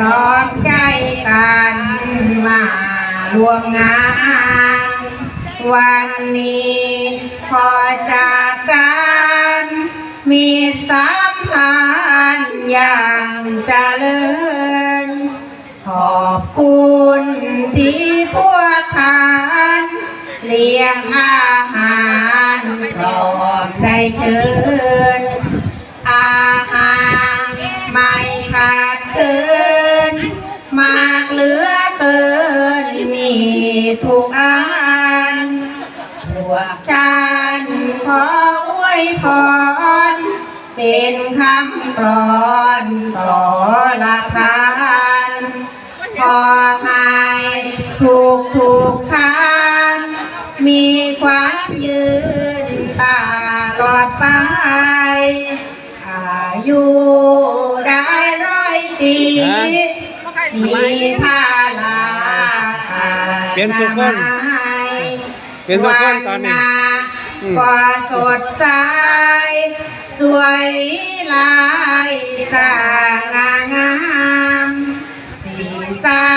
พร้อมใจกันมารวมงาน วันนี้พอจากกันมีสัมพันธ์อย่างเจริญ ขอบคุณที่พวกทานเลี้ยงอาหารพร้อมได้เชิญ ทุกอันพวกจันขออวยพร เป็นคำกรอนสอละพานขอให้ทุกทุกๆท่าน มีความยืนตลอดไป อายุได้ร้อยปีมีพาลา เปลี่ยนสุขนเปลี่ยนสุขนตอนนี้อืมก็สดใสสวยลายสง่างามสีสั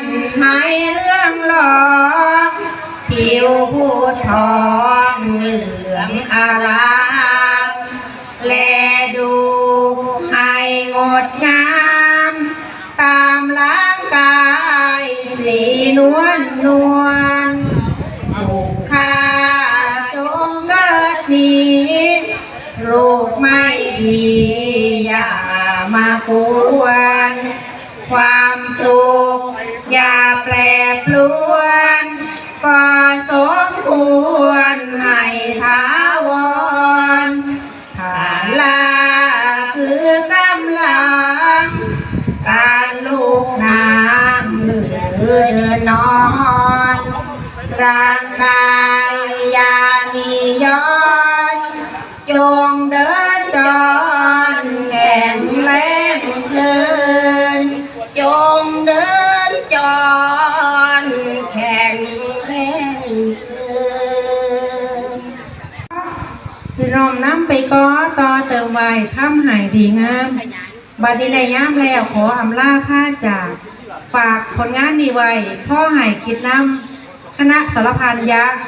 นให้เรื่องหลอกผิวผู้ทองเหลืองอาราม สีนวลนวลสุขาจงเกิดนี้โรคไม่ดีอย่ามากวนความสุขอย่าแปรปรวนก็สม เดินนอนร่างกายยามีย้อนจงเดินจอนแข็งแรงเกินจงเดินจอนแข็งแรงเกินสินอมน้ำไปก้อต่อเติมไว้ทำหายดีงามบัดนี้ในย่ามแล้วขออำลาผ้าจาก ฝากผลงานดีไว้พ่อหายคิดน้ำคณะสารพันยักษ์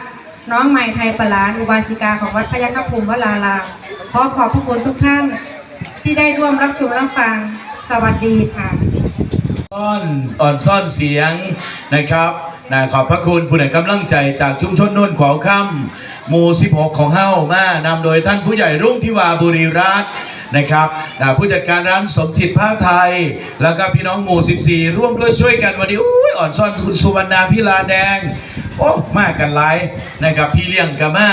น้องใหม่ไทยประหลานอุบาสิกาของวัดพยัคฆภูมิวลารามขอขอบพระคุณทุกท่านที่ได้ร่วมรับชมรับฟังสวัสดีค่ะซ่อนตอนซ่อนเสียงนะครับนะขอบพระคุณผู้ใหญ่กำลังใจจากชุมชนโน่นขวาวค่ำหมู่ 16 ของเฮ้ามานำโดยท่านผู้ใหญ่รุ่งทิวาบุรีรัตน์ นะครับผู้จัดการร้านสมจิตผ้าไทย แล้วก็พี่น้องหมู่ 14 ร่วมด้วยช่วยกันวันนี้อุ้ยอ่อนซ่อนคุณสุวรรณาพิลาแดง โอ้มากันหลายนะครับพี่เลี้ยงกามา